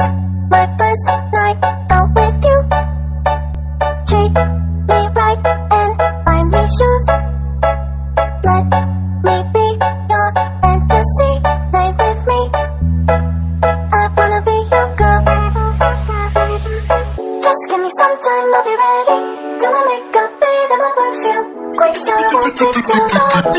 My first night out with you. Treat me right and buy me shoes. Let me be your fantasy. Play with me. I wanna be your girl. Just give me some time, I'll be ready. Do my makeup, bathe in my perfume. Quick shower, take two.